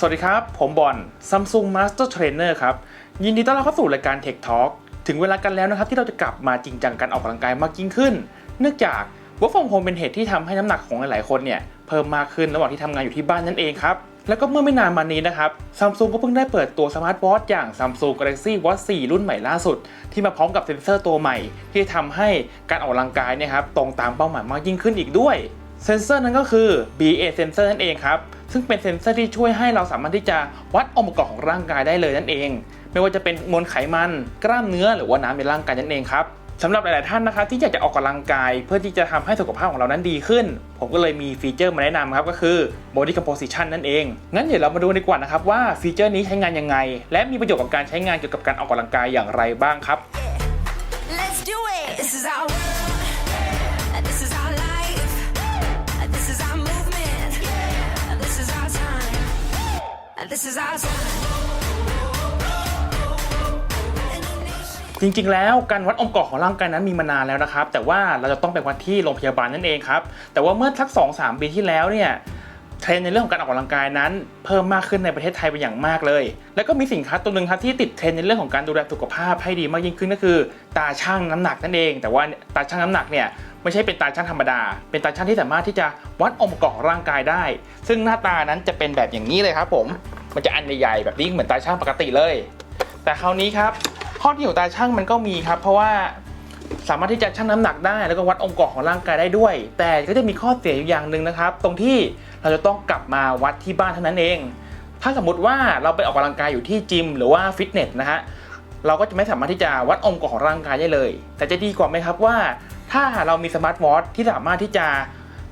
สวัสดีครับ ผมบอล Samsung Master Trainer ครับ ยินดีต้อนรับเข้าสู่รายการ Tech Talk ถึงเวลากันแล้วนะครับ ที่เราจะกลับมาจริงจังการออกกำลังกายมากยิ่งขึ้น เนื่องจาก work from home เป็นเหตุที่ทำให้น้ำหนักของหลายๆคนเนี่ยเพิ่มมากขึ้นระหว่างที่ทำงานอยู่ที่บ้านนั่นเองครับ แล้วก็เมื่อไม่นานมานี้นะครับ Samsung ก็เพิ่งได้เปิดตัวสมาร์ทวอทอย่าง Samsung Galaxy Watch 4 รุ่นใหม่ล่าสุด ที่มาพร้อมกับเซ็นเซอร์ตัวใหม่ ที่ทำให้การออกกำลังกายเนี่ยครับตรงตามเป้าหมายมากยิ่งขึ้นอีกด้วย เซนเซอร์นั้นก็คือ BA Sensor นั่นเองครับ ซึ่งเป็นเซ็นเซอร์ที่ช่วยให้เราสามารถที่จะวัดองค์ประกอบของร่างกายได้เลยนั่นเอง ไม่ว่าจะเป็นมวลไขมัน กล้ามเนื้อหรือว่าน้ำในร่างกายนั่นเองครับสำหรับหลาย ๆ ท่านนะครับที่อยากจะออกกำลังกายเพื่อที่จะทำให้สุขภาพของเรานั้นดีขึ้น ผมก็เลยมีฟีเจอร์มาแนะนำครับก็คือ Body Composition นั่นเอง งั้นเดี๋ยวเรามาดูดีกว่านะครับว่าฟีเจอร์นี้ใช้งานยังไง และมีประโยชน์กับการใช้งานเกี่ยวกับการออกกำลังกายอย่างไรบ้างครับ Let's do it. This is our This is our time. จริงๆ แล้วการวัดองค์ประกอบของร่างกายนั้นมีมานานแล้วนะครับ แต่ว่าเราจะต้องไปวัดที่โรงพยาบาลนั่นเองครับ แต่ว่าเมื่อสัก2อสปีที่แล้วเนี่ยเทรนในเรื่องของการออกกำลังกายนั้น เพิ่มมากขึ้นในประเทศไทยเป็นอย่างมากเลย แล้วก็มีสินค้าตัวหนึ่งครับที่ติดเทรนในเรื่องของการดูแลสุขภาพให้ดีมากยิ่งขึ้นก็คือ ตาช่างน้ำหนักนั่นเอง แต่ว่าตาช่างน้ำหนักเนี่ย ไม่ใช่เป็นตาช่างธรรมดา เป็นตาช่างที่สามารถที่จะวัดองค์ประกอบของร่างกายได้ ซึ่งหน้าตานั้นจะเป็นแบบอย่างนี้เลยครับผม มันจะอันใหญ่ๆแบบนี้เหมือนตาช่างปกติเลย แต่คราวนี้ครับ ข้อดีของตาช่างมันก็มีครับ เพราะว่าสามารถที่จะชั่งน้ำหนักได้แล้วก็วัดองค์ประกอบของร่างกายได้ด้วย แต่ก็จะมีข้อเสียอยู่อย่างหนึ่งนะครับ ตรงที่เราจะต้องกลับมาวัดที่บ้านเท่านั้นเอง ถ้าสมมติว่าเราไปออกกำลังกายอยู่ที่จิมหรือว่าฟิตเนสนะฮะเราก็จะไม่สามารถที่จะวัดองค์ประกอบของร่างกายได้เลย แต่จะดีกว่าไหมครับว่า ถ้าเรามีสมาร์ทวอทที่สามารถที่จะ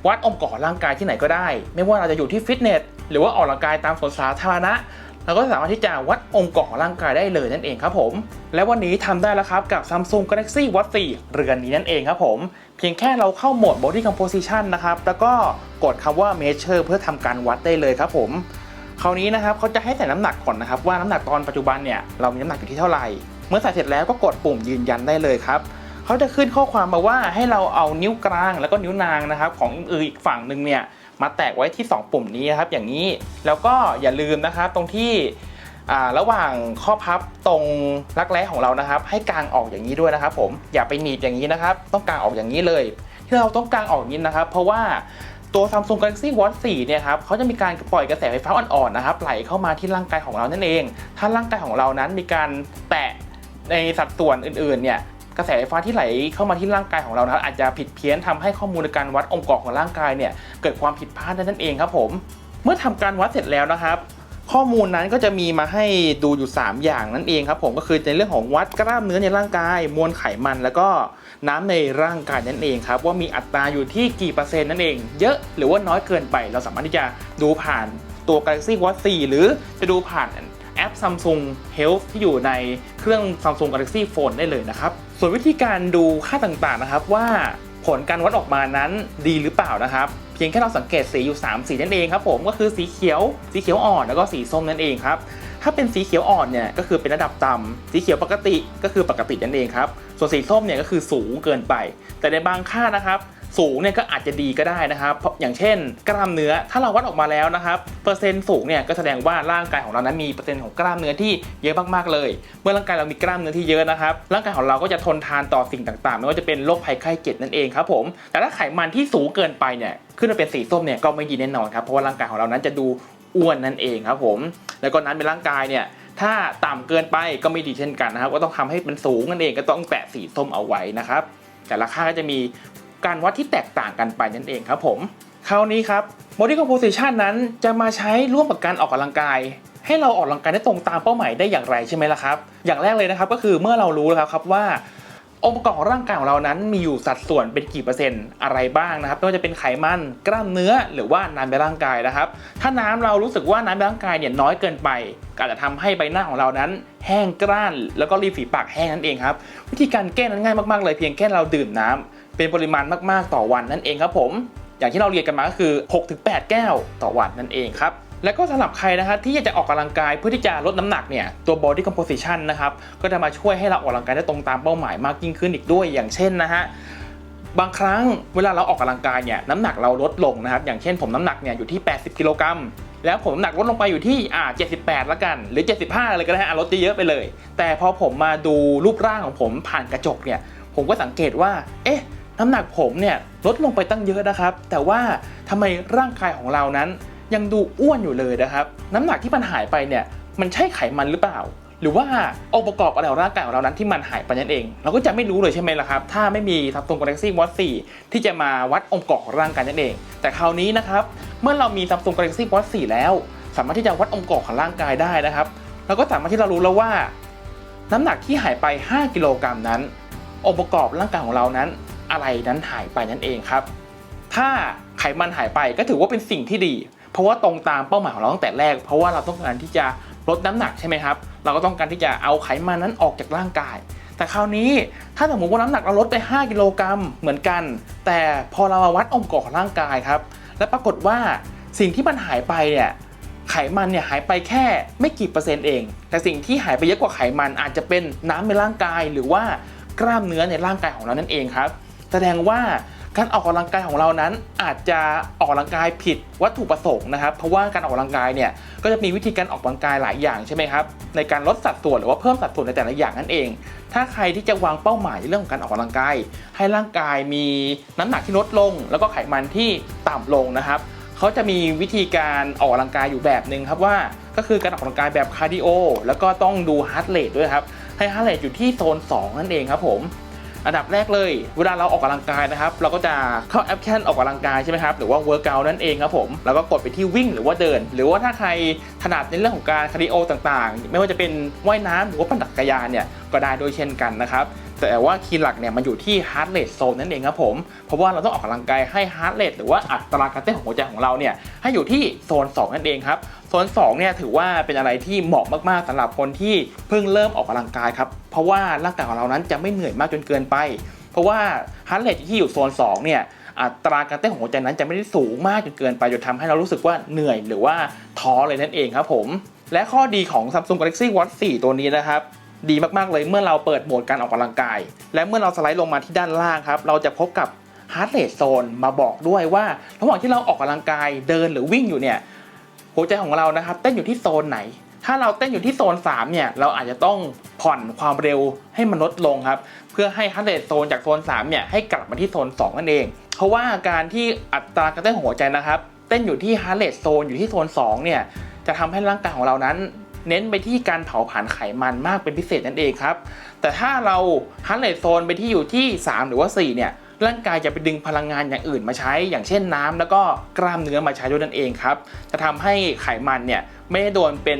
วัดองค์ประกอบร่างกายที่ไหนก็ได้ ไม่ว่าเราจะอยู่ที่ฟิตเนสหรือว่าออกกำลังกายตามสวนสาธารณะเราก็สามารถที่จะวัดองค์ประกอบร่างกายได้เลยนั่นเองครับผม และวันนี้ทำได้แล้วครับกับ Samsung Galaxy Watch 4 เรือนนี้นั่นเองครับผม เพียงแค่เราเข้าโหมด Body Composition นะครับแล้วก็กดคำว่า Measure เพื่อทำการวัดได้เลยครับผมคราวนี้นะครับเขาจะให้ใส่น้ำหนักก่อนนะครับว่าน้ำหนักตอนปัจจุบันเนี่ยเรามีน้ำหนักอยู่ที่เท่าไหร่ เมื่อใส่เสร็จแล้วก็กดปุ่มยืนยันได้เลยครับ เขาจะขึ้นข้อความมาว่าให้เราเอานิ้วกลางแล้วก็นิ้วนางนะครับ ของอืออีกฝั่งหนึ่งเนี่ยมาแตะไว้ที่ 2 ปุ่มนี้นะครับ อย่างนี้แล้วก็อย่าลืมนะครับตรงที่ระหว่างข้อพับตรงรักแร้ของเรานะครับ ให้กางออกอย่างนี้ด้วยนะครับ ผมอย่าไปหนีบอย่างนี้นะครับ ต้องกางออกอย่างนี้เลย ที่เราต้องกางออกนี้นะครับ เพราะว่าตัว Samsung Galaxy Watch 4 เนี่ยครับเขาจะมีการปล่อยกระแสไฟฟ้าอ่อนๆนะครับ ไหลเข้ามาที่ร่างกายของเรานั่นเอง ถ้าร่างกายของเรานั้นมีการแตะในสัดส่วนอื่นๆเนี่ย กระแสไฟฟ้าที่ไหลเข้ามาที่ร่างกายของเรานะครับอาจจะผิดเพี้ยนทำให้ข้อมูลในการวัดองค์ประกอบของร่างกายเนี่ยเกิดความผิดพลาดได้นั่นเองครับผม เมื่อทำการวัดเสร็จแล้วนะครับ ข้อมูลนั้นก็จะมีมาให้ดูอยู่ 3 อย่างนั่นเองครับผมก็คือในเรื่องของวัดกล้ามเนื้อในร่างกาย มวลไขมัน แล้วก็น้ำในร่างกายนั่นเองครับว่ามีอัตราอยู่ที่กี่เปอร์เซ็นต์นั่นเอง เยอะหรือว่าน้อยเกินไป เราสามารถที่จะดูผ่านตัว Galaxy Watch 4 หรือจะดูผ่านแอป Samsung Health ที่อยู่ในเครื่อง Samsung Galaxy Phone ได้เลยนะครับ ส่วนวิธีการดูค่าต่างๆนะครับว่าผลการวัดออกมานั้นดีหรือเปล่านะครับ เพียงแค่เราสังเกตสีอยู่ 3 สีนั่นเองครับผมก็คือสีเขียวสีเขียวอ่อนแล้วก็สีส้มนั่นเองครับถ้าเป็นสีเขียวอ่อนเนี่ยก็คือเป็นระดับต่ำสีเขียวปกติก็คือปกตินั่นเองครับส่วนสีส้มเนี่ยก็คือสูงเกินไป แต่ในบางค่านะครับ สูงเนี่ยก็อาจจะดีก็ได้นะครับ อย่างเช่น กล้ามเนื้อถ้าเราวัดออกมาแล้วนะครับเปอร์เซ็นต์สูงเนี่ยก็แสดงว่าร่างกายของเรานั้นมีเปอร์เซ็นต์ของกล้ามเนื้อที่เยอะมากๆเลย เมื่อร่างกายเรามีกล้ามเนื้อที่เยอะนะครับร่างกายของเราก็จะทนทานต่อสิ่งต่างๆ ไม่ว่าจะเป็นโรคภัยไข้เจ็บนั่นเองครับผมแต่ถ้าไขมันที่สูงเกินไปเนี่ยขึ้นมาเป็นสีส้มเนี่ยก็ไม่ดีแน่นอนครับเพราะว่าร่างกายของเรานั้นจะดูอ้วนนั่นเองครับผมแล้วก็นั้นเป็นร่างกายเนี่ยถ้าต่ำเกินไปก็ไม่ดีเช่นกันนะครับ ก็ต้องทำให้มันสูงนั่นเองก็ต้องแตะสีส้มเอาไว้นะครับ แต่ละค่าก็จะมี การวัดที่แตกต่างกันไปนั่นเองครับผม คราวนี้ครับ body composition นั้นจะมาใช้ร่วมกับการออกกำลังกาย ให้เราออกกำลังกายได้ตรงตามเป้าหมายได้อย่างไรใช่ไหมล่ะครับ อย่างแรกเลยนะครับก็คือเมื่อเรารู้แล้วครับว่าองค์ประกอบของร่างกายของเรานั้นมีอยู่สัดส่วนเป็นกี่เปอร์เซ็นต์อะไรบ้างนะครับไม่ว่าจะเป็นไขมันกล้ามเนื้อหรือว่าน้ำในร่างกายนะครับ ถ้าน้ำเรารู้สึกว่าน้ำในร่างกายเนี่ยน้อยเกินไปก็อาจจะทำให้ใบหน้าของเรานั้น แห้งกร้าน แล้วก็ริมฝีปากแห้งนั่นเองครับวิธีการแก้นั้นง่ายมากๆเลยเพียงแค่เราดื่มน้ำ เป็นปริมาณมากๆต่อวันนั่นเองครับผม อย่างที่เราเรียนกันมาก็คือ 6-8 แก้วต่อวันนั่นเองครับแล้วก็สำหรับใครนะครับที่อยากจะออกกำลังกายเพื่อที่จะลดน้ำหนักเนี่ยตัว body composition นะครับก็จะมาช่วยให้เราออกกำลังกายได้ตรงตามเป้าหมายมากยิ่งขึ้นอีกด้วย อย่างเช่นนะฮะบางครั้งเวลาเราออกกำลังกายเนี่ยน้ำหนักเราลดลงนะครับอย่างเช่นผมน้ำหนักเนี่ยอยู่ที่ 80 กิโลกรัมแล้วผมน้ำหนักลดลงไปอยู่ที่อ่า78 ละกัน หรือ 75เลยก็ได้ฮะอะลดเยอะไปเลย แต่พอผมมาดูรูปร่างของผมผ่านกระจกเนี่ยผมก็สังเกตว่าเอ๊ะ น้ำหนักผมเนี่ยลดลงไปตั้งเยอะนะครับ แต่ว่าทำไมร่างกายของเรานั้นยังดูอ้วนอยู่เลยนะครับ น้ำหนักที่มันหายไปเนี่ยมันใช่ไขมันหรือเปล่า หรือว่าองค์ประกอบอะไรของร่างกายของเรานั้นที่มันหายไปนั่นเอง เราก็จะไม่รู้เลยใช่ไหมล่ะครับ ถ้าไม่มี Samsung Galaxy Watch 4ที่จะมาวัดองค์ประกอบของร่างกายนั่นเอง แต่คราวนี้นะครับเมื่อเรามี Samsung Galaxy Watch 4แล้ว สามารถที่จะวัดองค์ประกอบของร่างกายได้นะครับเราก็สามารถที่เรารู้แล้วว่า น้ำหนักที่หายไป 5 กิโลกรัมนั้น องค์ประกอบร่างกายของเรานั้น อะไรนั้นหายไปนั่นเองครับ ถ้าไขมันหายไปก็ถือว่าเป็นสิ่งที่ดี เพราะว่าตรงตามเป้าหมายของเราตั้งแต่แรก เพราะว่าเราต้องการที่จะลดน้ำหนักใช่ไหมครับ เราก็ต้องการที่จะเอาไขมันนั้นออกจากร่างกาย แต่คราวนี้ถ้าสมมติว่าน้ำหนักเราลดไป 5 กิโลกรัมเหมือนกัน แต่พอเรามาวัดองค์ประกอบของร่างกายครับ และปรากฏว่าสิ่งที่มันหายไปเนี่ยไขมันเนี่ยหายไปแค่ไม่กี่เปอร์เซ็นต์เอง แต่สิ่งที่หายไปเยอะกว่าไขมันอาจจะเป็นน้ำในร่างกาย หรือว่ากล้ามเนื้อในร่างกายของเรานั่นเองครับ แสดงว่าการออกกำลังกายของเรานั้นอาจจะออกกำลังกายผิดวัตถุประสงค์นะครับ เพราะว่าการออกกำลังกายเนี่ยก็จะมีวิธีการออกกำลังกายหลายอย่างใช่ไหมครับในการลดสัดส่วนหรือว่าเพิ่มสัดส่วนในแต่ละอย่างนั่นเอง ถ้าใครที่จะวางเป้าหมายในเรื่องของการออกกำลังกาย ให้ร่างกายมีน้ำหนักที่ลดลง แล้วก็ไขมันที่ต่ำลงนะครับเขาจะมีวิธีการออกกำลังกายอยู่แบบหนึ่งครับว่า ก็คือการออกกำลังกายแบบคาร์ดิโอแล้วก็ต้องดูฮาร์ดเรทด้วยครับให้ฮาร์ดเรทอยู่ที่โซน 2 นั่นเองครับผม อันดับแรกเลย เวลาเราออกกำลังกายนะครับ เราก็จะเข้าแอปแคนออกกำลังกายใช่ไหมครับ หรือว่าเวิร์กอันั่นเองครับผมแล้วก็กดไปที่วิ่งหรือว่าเดิน หรือว่าถ้าใครถนัดในเรื่องของการคาร์ดิโอต่างๆ ไม่ว่าจะเป็นว่ายน้ำหรือว่าปั่นจักรยานเนี่ยก็ได้โดยเช่นกันนะครับแต่ว่าคีย์หลักเนี่ยมันอยู่ที่ฮาร์ดเรทโซนนั่นเองครับผม เพราะว่าเราต้องออกกำลังกายให้ฮาร์ดเรทหรือว่าอัตราการเต้นของหัวใจของเราเนี่ยให้อยู่ที่โซน 2 นั่นเองครับ โซน2เนี่ยถือว่าเป็นอะไรที่เหมาะมากๆสำหรับคนที่เพิ่งเริ่มออกกำลังกายครับ เพราะว่าร่างกายของเรานั้นจะไม่เหนื่อยมากจนเกินไป เพราะว่าฮาร์ดเรทที่อยู่โซน2เนี่ยอัตราการเต้นของหัวใจนั้นจะไม่ได้สูงมากจนเกินไปจนทำให้เรารู้สึกว่าเหนื่อยหรือว่าท้อเลยนั่นเองครับผม และข้อดีของ Samsung Galaxy Watch 4 ตัวนี้นะครับดีมากๆเลยเมื่อเราเปิดโหมดการออกกำลังกาย และเมื่อเราสไลด์ลงมาที่ด้านล่างครับเราจะพบกับ Heart Rate Zone มาบอกด้วยว่า ระหว่างที่เราออกกำลังกายเดินหรือวิ่งอยู่เนี่ย หัวใจของเรานะครับเต้นอยู่ที่โซนไหน ถ้าเราเต้นอยู่ที่โซน 3 เนี่ย เราอาจจะต้องผ่อนความเร็วให้มันลดลงครับ เพื่อให้ฮัตเรทโซนจากโซน 3 เนี่ย ให้กลับมาที่โซน 2 นั่นเอง เพราะว่าการที่อัตราการเต้นของหัวใจนะครับ เต้นอยู่ที่ฮัตเรทโซนอยู่ที่โซน 2 เนี่ย จะทำให้ร่างกายของเรานั้นเน้นไปที่การเผาผลาญไขมันมากเป็นพิเศษนั่นเองครับ แต่ถ้าเราฮัตเรทโซนไปที่อยู่ที่ 3 หรือว่า 4 เนี่ย ร่างกายจะไปดึงพลังงานอย่างอื่นมาใช้ อย่างเช่นน้ำแล้วก็กล้ามเนื้อมาใช้ด้วยนั่นเองครับจะทำให้ไขมันเนี่ยไม่ได้โดนเป็น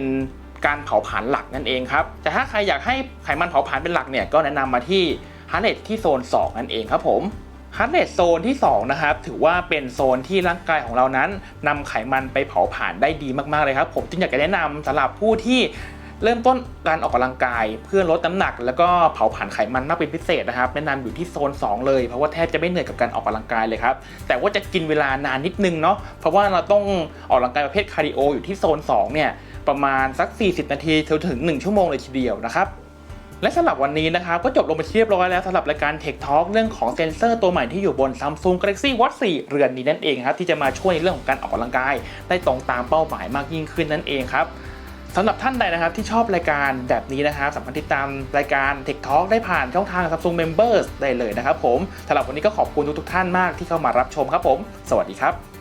การเผาผลาญหลักนั่นเองครับแต่ถ้าใครอยากให้ไขมันเผาผลาญเป็นหลักเนี่ยก็แนะนำมาที่ฮาร์เรทที่โซน 2 นั่นเองครับผมฮาร์ดเรทโซนที่2นะครับถือว่าเป็นโซนที่ร่างกายของเรานั้นนำไขมันไปเผาผลาญได้ดีมากๆเลยครับ ผมจึงอยากจะแนะนำสำหรับผู้ที่ เริ่มต้นการออกกำลังกายเพื่อลดน้ำหนัก แล้วก็เผาผลาญไขมันมากเป็นพิเศษนะครับแนะนำอยู่ที่โซน 2 เลยเพราะว่าแทบจะไม่เหนื่อยกับการออกกำลังกายเลยครับแต่ว่าจะกินเวลานานนิดนึงเนาะเพราะว่าเราต้องออกกำลังกายประเภทคาร์ดิโออยู่ที่โซน 2 เนี่ยประมาณสัก 40 นาทีถึง 1 ชั่วโมงเลยทีเดียวนะครับและสำหรับวันนี้นะครับก็จบลงไปเรียบร้อยแล้วสำหรับรายการ Tech Talk เรื่องของเซนเซอร์ตัวใหม่ที่อยู่บน Samsung Galaxy Watch 4 เรือนนี้นั่นเองครับที่จะมาช่วยในเรื่องของการออกกำลังกาย ได้ตรงตามเป้าหมายมากยิ่งขึ้นนั่นเองครับ สำหรับท่านใดนะครับที่ชอบรายการแบบนี้นะครับสามารถติดตามรายการ Tech Talk ได้ผ่านช่องทาง Samsung Members ได้เลยนะครับผมสำหรับวันนี้ก็ขอบคุณทุกๆท่านมากที่เข้ามารับชมครับผม สวัสดีครับ